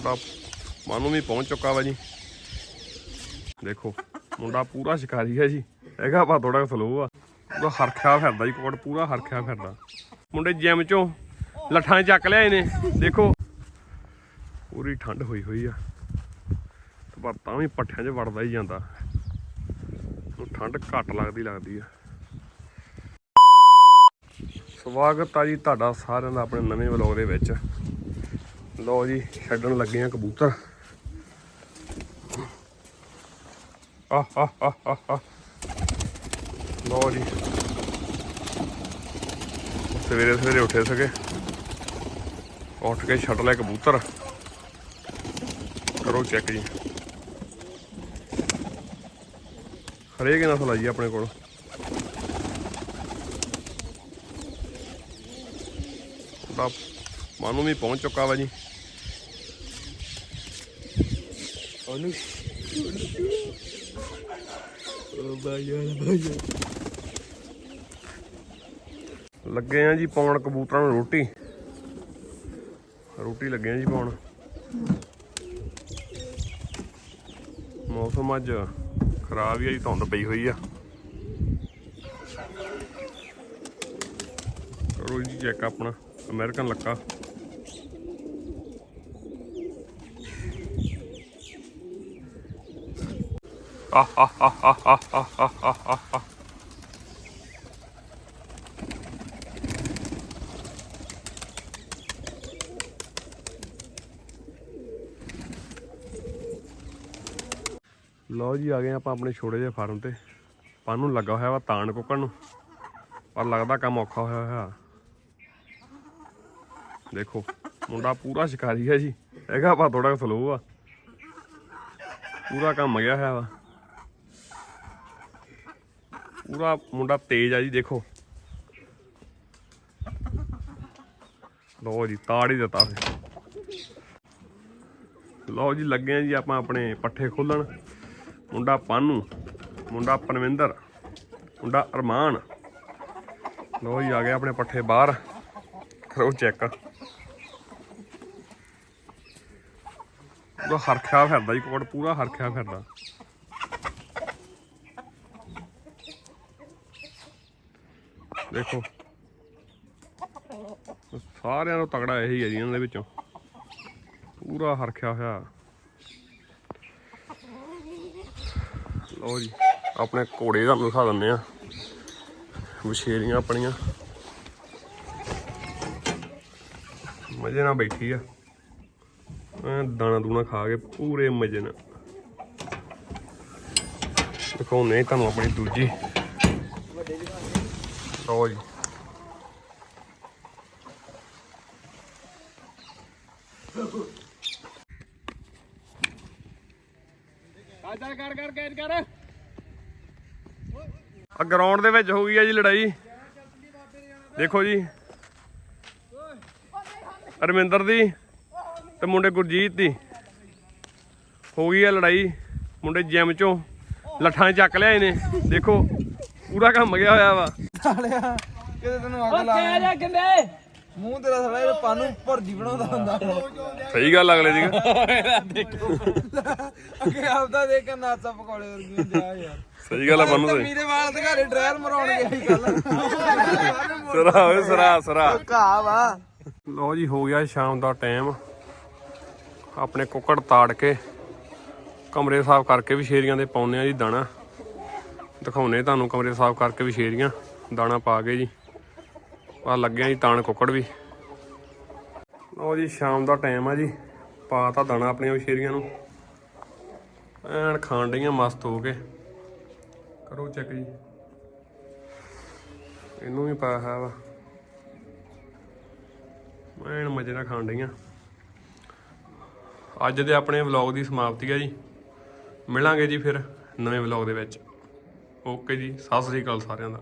ਮੁੰਡਾ ਮਾਨੂੰ ਵੀ ਪਹੁੰਚ ਚੁੱਕਾ ਵਾ ਜੀ। ਦੇਖੋ, ਮੁੰਡਾ ਪੂਰਾ ਸ਼ਿਕਾਰੀ ਹੈ ਜੀ। ਹੈਗਾ ਵਾ ਥੋੜਾ ਸਲੋ ਆ। ਪੂਰਾ ਹਰਖਿਆ ਫਿਰਦਾ ਜੀ ਕੋਟ, ਪੂਰਾ ਹਰਖਿਆ ਫਿਰਦਾ। ਮੁੰਡੇ ਜਿਮ ਚੋਂ ਲੱਠਾਂ ਚੱਕ ਲਿਆਏ ਨੇ। ਦੇਖੋ, ਪੂਰੀ ਠੰਡ ਹੋਈ ਹੋਈ ਆ। ਪਰ ਤਾਂ ਵੀ ਪੱਠਿਆਂ 'ਚ ਵੜਦਾ ਹੀ ਜਾਂਦਾ। ਠੰਡ ਘੱਟ ਲੱਗਦੀ ਲੱਗਦੀ ਆ। ਸਵਾਗਤ ਆ ਜੀ ਤੁਹਾਡਾ ਸਾਰਿਆਂ ਦਾ ਆਪਣੇ ਨਵੇਂ ਵਲੌਗ ਦੇ ਵਿੱਚ। ਲੋ ਜੀ, ਛੱਡਣ ਲੱਗੇ ਆ ਕਬੂਤਰ। ਆ ਆ ਆ ਆ ਆ ਲੋ ਜੀ। ਸਵੇਰੇ ਸਵੇਰੇ ਉੱਠੇ ਸਕੇ ਉੱਠ ਕੇ ਛੱਡ ਲਿਆ ਕਬੂਤਰ। ਕਰੋ ਚੈੱਕ ਜੀ। ਹਰੇਕ ਨਸਲ ਆਈ ਆਪਣੇ ਕੋਲ। ਦਾ ਮਾਨੂੰ ਵੀ ਪਹੁੰਚ ਚੁੱਕਾ ਵਾ ਜੀ ਉਹਨੂੰ ਲੱਗੇ ਆ ਜੀ ਪਾਉਣ ਕਬੂਤਰਾਂ ਨੂੰ ਰੋਟੀ। ਰੋਟੀ ਲੱਗੇ ਆ ਜੀ ਪਾਉਣ। ਮੌਸਮ ਅੱਜ ਖਰਾਬ ਹੀ ਆ ਜੀ, ਧੁੰਦ ਪਈ ਹੋਈ ਆ। ਕਰੋ ਜੀ ਚੈੱਕ ਆਪਣਾ। ਅਮਰੀਕਨ ਲੱਕਾ। ਆ ਆ ਆ ਆ ਆ ਆ ਆ ਆ ਆ ਆ ਲਓ ਜੀ, ਆ ਗਏ ਆਪਾਂ ਆਪਣੇ ਛੋਟੇ ਜਿਹੇ ਫਾਰਮ ਤੇ। ਪੰਨ ਲੱਗਾ ਹੋਇਆ ਵਾ ਤਾਣ ਕੁੱਕਣ ਨੂੰ, ਪਰ ਲੱਗਦਾ ਕੰਮ ਔਖਾ ਹੋਇਆ ਹੋਇਆ। ਦੇਖੋ, ਮੁੰਡਾ ਪੂਰਾ ਸ਼ਿਕਾਰੀ ਹੈ ਜੀ। ਹੈਗਾ ਵਾ ਥੋੜਾ ਸਲੋ ਆ। ਪੂਰਾ ਕੰਮ ਗਿਆ ਹੋਇਆ ਵਾ। ਪੂਰਾ ਮੁੰਡਾ ਤੇਜ਼ ਆ ਜੀ, ਦੇਖੋ। ਲਓ ਜੀ, ਤਾੜ ਹੀ ਦਿੱਤਾ ਫੇ ਲਓ ਜੀ, ਲੱਗੇ ਆ ਜੀ ਆਪਾਂ ਆਪਣੇ ਪੱਠੇ ਖੋਲਣ। ਮੁੰਡਾ ਪਾਨੂ, ਮੁੰਡਾ ਪਨਵਿੰਦਰ, ਮੁੰਡਾ ਅਰਮਾਨ। ਲੋ ਜੀ, ਆ ਗਏ ਆਪਣੇ ਪੱਠੇ ਬਾਹਰ। ਕਰੋ ਚੈੱਕ। ਪੂਰਾ ਹਰਖਿਆ ਫਿਰਦਾ ਜੀ, ਕੋਟ ਪੂਰਾ ਹਰਖਿਆ ਫਿਰਦਾ। ਦੇਖੋ। ਸਾਰਿਆਂ ਨੂੰ ਤਗੜਾ ਇਹੀ ਹੈ ਜੀ ਇਹਨਾਂ ਦੇ ਵਿੱਚੋਂ। ਪੂਰਾ ਹਰਖਿਆ ਹੋਇਆ। ਲਓ ਜੀ, ਆਪਣੇ ਘੋੜੇ ਤੁਹਾਨੂੰ ਦਿਖਾ ਦਿੰਦੇ ਆ ਵਿਸ਼ੇਰੀਆਂ ਆਪਣੀਆਂ। ਮਜੇ ਨਾਲ ਬੈਠੀ ਆ। ਦਾਣਾ ਦੂਣਾ ਖਾ ਕੇ ਪੂਰੇ ਮਜੇ ਨਾਲ। ਦਿਖਾਉਂਦੇ ਤੁਹਾਨੂੰ ਆਪਣੀ ਦੂਜੀ। ਲਓ ਜੀ ਕਾਜਾ ਕਰ ਕਰ ਕੈਦ ਕਰ। ਆ ਗਰਾਊਂਡ ਦੇ ਵਿੱਚ ਹੋ ਗਈ ਆ ਜੀ ਲੜਾਈ। ਦੇਖੋ ਜੀ। ਅਰਮਿੰਦਰ ਦੀ ਤੇ ਮੁੰਡੇ ਗੁਰਜੀਤ ਦੀ। ਹੋ ਗਈ ਆ ਲੜਾਈ। ਮੁੰਡੇ ਜਿਮ ਚੋਂ। ਲੱਠਾਂ ਚੱਕ ਲਿਆਏ ਨੇ ਦੇਖੋ ਪੂਰਾ ਕੰਮ ਗਿਆ ਹੋਇਆ ਵਾ। ਸਾਲਿਆ ਕਿਤੇ ਤੈਨੂੰ ਅੱਗ ਲਾ ਕਹਿ ਜਾ ਕਿੰਦੇ। ਮੂੰਹ ਤੇਰਾ ਸਾਲਾ ਇਹ ਪਾਨੂੰ ਭੁਰਜੀ ਬਣਾਉਂਦਾ ਹੁੰਦਾ। ਸਹੀ ਗੱਲ ਅਗਲੇ ਦੀ। ਅੱਗੇ ਆਪਦਾ ਦੇਖ ਕੇ ਨਾਸਾ ਪਕੌੜੇ ਵਰਗੀ ਜਾ ਯਾਰ। ਸਹੀ ਗੱਲ ਆ ਬੰਨੂ ਤੇ ਮੇਰੇ ਵਾਲ ਤੇ ਘਰੇ ਡਰਾਇਰ ਮਰਾਉਣ ਗਿਆ ਸੀ ਕੱਲ ਸਰਾ ਓਏ ਸਰਾ ਸਰਾ। ਘਾ ਵਾ। ਲਓ ਜੀ ਹੋ ਗਿਆ ਸ਼ਾਮ ਦਾ ਟਾਈਮ। ਆਪਣੇ ਕੁੱਕੜ ਤਾੜ ਕੇ ਕਮਰੇ ਸਾਫ਼ ਕਰਕੇ ਵੀ ਸ਼ੇਰੀਆਂ ਦੇ ਪਾਉਨੇ ਆ ਜੀ ਦਾਣਾ। ਦਿਖਾਉਨੇ ਤੁਹਾਨੂੰ ਕਮਰੇ ਸਾਫ਼ ਕਰਕੇ ਵੀ ਸ਼ੇਰੀਆਂ ਦਾਣਾ ਪਾ ਕੇ ਜੀ। ਆ ਲੱਗਿਆ ਜੀ ਤਾਣ ਕੁੱਕੜ ਵੀ। ਲਓ ਜੀ, ਸ਼ਾਮ ਦਾ ਟਾਈਮ ਆ ਜੀ। ਪਾ ਪਾਤਾ ਦਾਣਾ ਆਪਣੀਆਂ ਸ਼ੇਰੀਆਂ ਨੂੰ। ਐਨ ਖਾਣ ਡਈਆਂ ਮਸਤ ਹੋ ਕੇ। ਕਰੋ ਚੈੱਕ ਜੀ। ਇਹਨੂੰ ਵੀ ਪਾਇਆ ਹੈ ਵਾ। ਐਨ ਮਜ਼ੇ ਨਾਲ ਖਾਣ ਡਈਆਂ। ਅੱਜ ਦੇ ਆਪਣੇ ਵਲੌਗ ਦੀ ਸਮਾਪਤੀ ਹੈ ਜੀ। ਮਿਲਾਂਗੇ ਜੀ ਫਿਰ ਨਵੇਂ ਵਲੌਗ ਦੇ ਵਿੱਚ। ਓਕੇ ਜੀ, ਸਤਿ ਸ੍ਰੀ ਅਕਾਲ ਸਾਰਿਆਂ ਦਾ।